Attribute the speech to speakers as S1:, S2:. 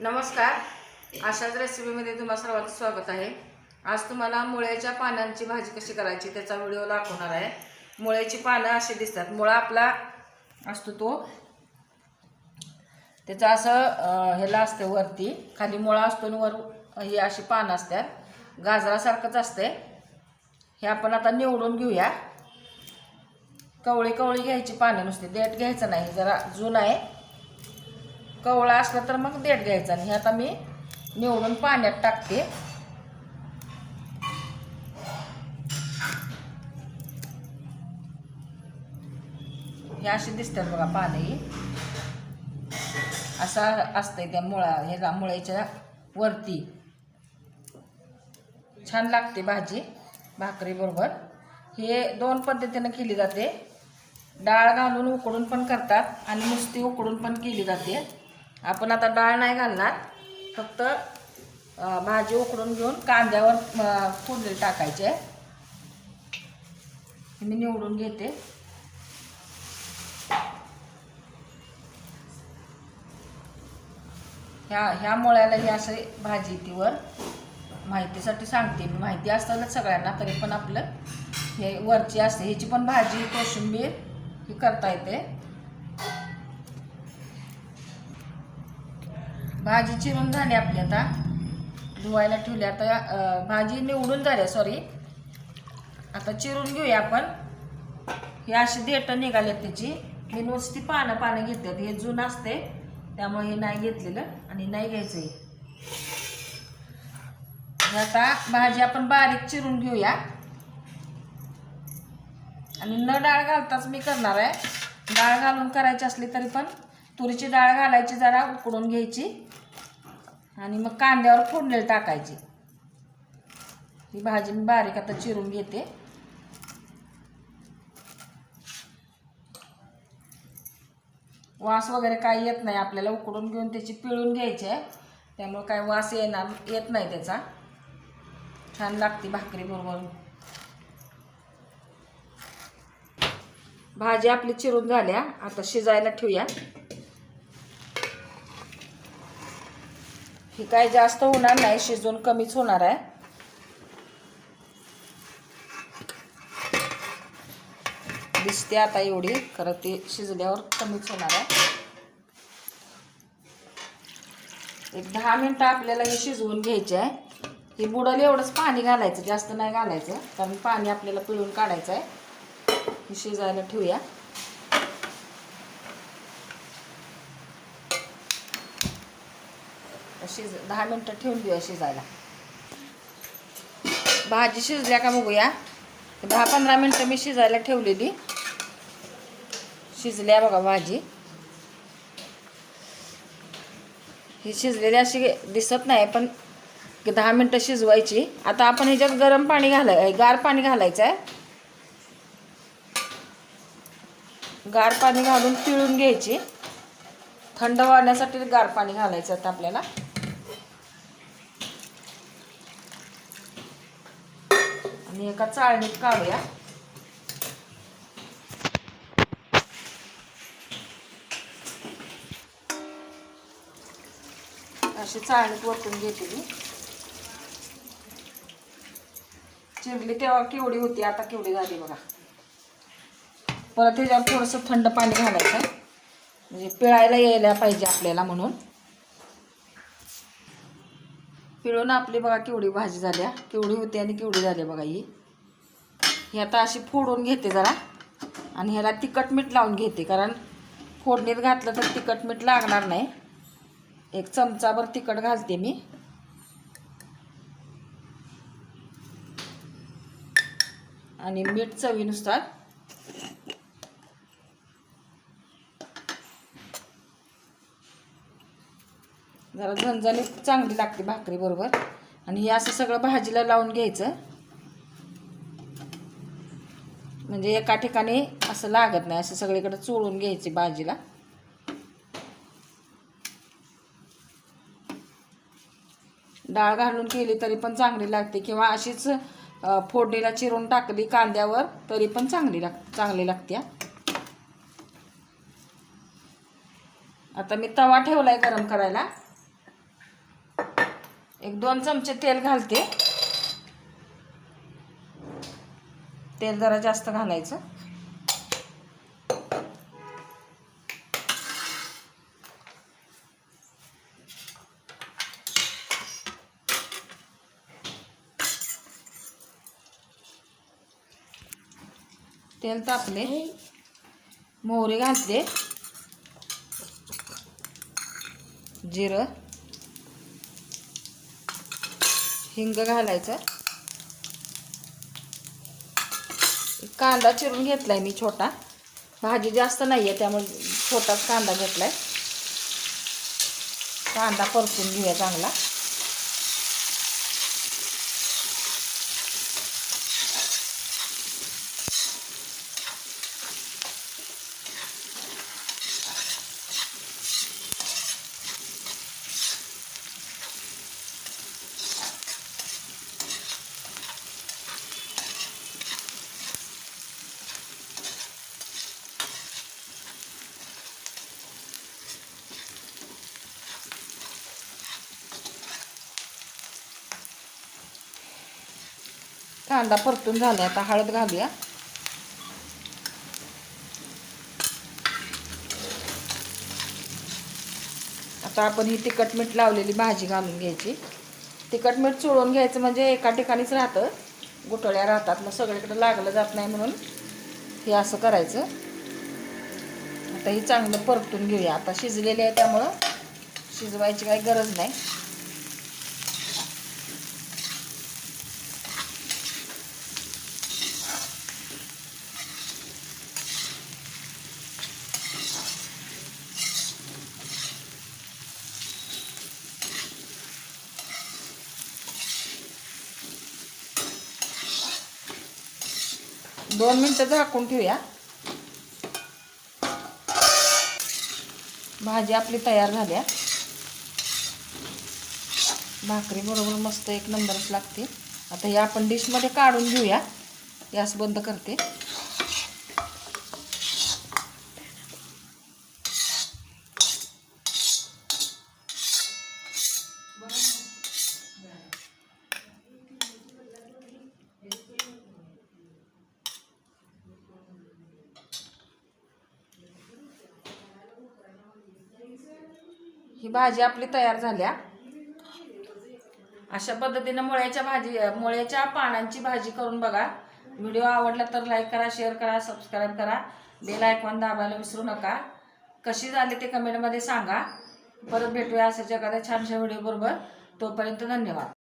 S1: नमस्कार. अशाच रेसिपीमध्ये तुम्हा सर्वांचं स्वागत आहे. आज तुम्हाला मुळ्याच्या पानांची भाजी कशी करायची त्याचा व्हिडिओ दाखवणार आहे. मुळ्याची पानं अशी दिसतात. मुळा आपला असतो तो. त्याचं असं ह्याला असतं वरती. खाली मुळा असतो आणि वर ही अशी पानं असतात. गाजरासारखंच असते. हे आपण आता निवडून घेऊया. कवळी कवळी घ्यायची पानं नुसती. देठ घ्यायचं नाही. जरा जून आहे. कवळा असला तर मग देठ घ्यायचा आणि हे आता मी निवडून पाण्यात टाकते. हे अशी दिसतात बघा पानं. असा असतंय त्या मुळा ह्याला मुळ्याच्या वरती. छान लागते भाजी भाकरीबरोबर हे दोन पद्धतीनं केली जाते. डाळ घालून उकडून पण करतात आणि नुसती उकडून पण केली जाते. आपण आता डाळ नाही घालणार. फक्त भाजी उकडून घेऊन कांद्यावर अं, फोडणी टाकायचे मी निवडून घेते. ह्या ह्या मुळ्याला ही असे भाजी तीवर माहितीसाठी सांगते मी. माहिती असतानाच सगळ्यांना तरी पण आपलं हे वरची असते. ह्याची पण भाजी कोशिंबीर ही करता येते. भाजी चिरून झाली आपली आता. धुवायला ठेवली. आता भाजी निवडून झाली सॉरी आता चिरून घेऊया आपण. हे अशी देटं निघाल्यात त्याची हे नुसती पानं पानं घेतात हे जून असते त्यामुळे हे नाही घेतलेलं आणि नाही घ्यायचं हे आता भाजी आपण बारीक चिरून घेऊया. आणि न डाळ घालताच मी करणार आहे. डाळ घालून करायची असली तरी पण. तुरीची डाळ घालायची जरा उकडून घ्यायची. आणि मग कांद्यावर फोडणी टाकायची. ही भाजी मी बारीक आता चिरून घेते. वास वगैरे काही येत नाही आपल्याला उकडून घेऊन त्याची पिळून घ्यायची आहे. त्यामुळे काय वास येणार येत नाही त्याचा. छान लागते भाकरी बरोबर भाजी आपली चिरून झाल्या. आता शिजायला ठेवूया. ही काय जास्त होणार नाही शिजून कमीच होणार आहे. दिसते आता एवढी खरं ते शिजल्यावर कमीच होणार आहे. एक दहा मिनटं आपल्याला हे शिजवून घ्यायचे आहे. हे बुडाला एवढंच पाणी घालायचं जास्त नाही घालायचं कारण पाणी आपल्याला पिळून काढायचं आहे. हे शिजायला ठेवूया. शिज दहा मिनटं ठेवून देऊया शिजायला. भाजी शिजल्या का बघूया? दहा पंधरा मिनटं मी शिजायला ठेवलेली. शिजल्या बघा भाजी. ही शिजलेली अशी दिसत नाही पण दहा मिनटं शिजवायची. आता आपण ह्याच्यात गरम पाणी घालाय गार पाणी घालायचं आहे गार पाणी घालून पिळून घ्यायची. थंड वाढण्यासाठी गार पाणी घालायचं आता आपल्याला. आणि एका चाळणीत काढूया. अशी चाळणीत वरतून घेते मी. चिरली तेव्हा केवढी होती आता केवढी झाली बघा. परत त्याच्यावर थोडंसं थंड पाणी घालायचं. म्हणजे पिळायला यायला पाहिजे आपल्याला म्हणून. पिळून आपली बघा केवढी भाजी झाल्या केवढी होती आणि केवढी झाली बघा ही. ही आता अशी फोडून घेते जरा. आणि ह्याला तिखट मीठ लावून घेते कारण फोडणीत घातलं तर तिखट मीठ लागणार नाही. एक चमचाभर तिखट घालते मी. आणि मीठ चवीनुसार जरा झणझणीत चांगली लागते भाकरी बरोबर. आणि हे असं सगळं भाजीला लावून घ्यायचं. म्हणजे एका ठिकाणी असं लागत नाही असं सगळीकडे चोळून घ्यायची भाजीला. डाळ घालून केली तरी पण चांगली लागते किंवा अशीच फोडणीला चिरून टाकली कांद्यावर तरी पण चांगली लाग चांगली लागते आता मी तवा ठेवला आहे गरम करायला. एक दोन चमचे तेल घालते. तेल जरा जास्त घालायचं. तेल तापले. मोहरी घातले. जिरं. हिंग घालायचं. कांदा चिरून घेतलाय मी छोटा. भाजी जास्त नाही आहे त्यामुळे छोटाच कांदा घेतलाय. कांदा परतून घेऊया चांगला. कांदा परतून झाला आता हळद घालूया. आता आपण ही तिखट मीठ लावलेली भाजी घालून घ्यायची. तिखट मीठ चोळून घ्यायचं म्हणजे एका ठिकाणीच राहतं. गुठळ्या राहतात. मग सगळीकडे लागलं जात नाही म्हणून हे असं करायचं. आता ही चांगलं परतून घेऊया. आता शिजलेली आहे त्यामुळं शिजवायची काही गरज नाही. दोन मिनटं झाकून ठेवूया. भाजी आपली तयार झाल्या. भाकरी बरोबर मस्त एक नंबरच लागते. आता हे आपण डिशमध्ये काढून घेऊया. गॅस बंद करते. ही भाजी आपली तयार झाल्या. अशा पद्धतीनं मुळ्याच्या भाजी मुळ्याच्या पानांची भाजी करून बघा. व्हिडिओ आवडला तर लाईक करा शेअर करा सबस्क्राईब करा. बेल आयकॉन दाबायला विसरू नका. कशी झाली ते कमेंटमध्ये सांगा. परत भेटूया असं एखाद्या छानशा व्हिडिओ बरोबर. तोपर्यंत धन्यवाद.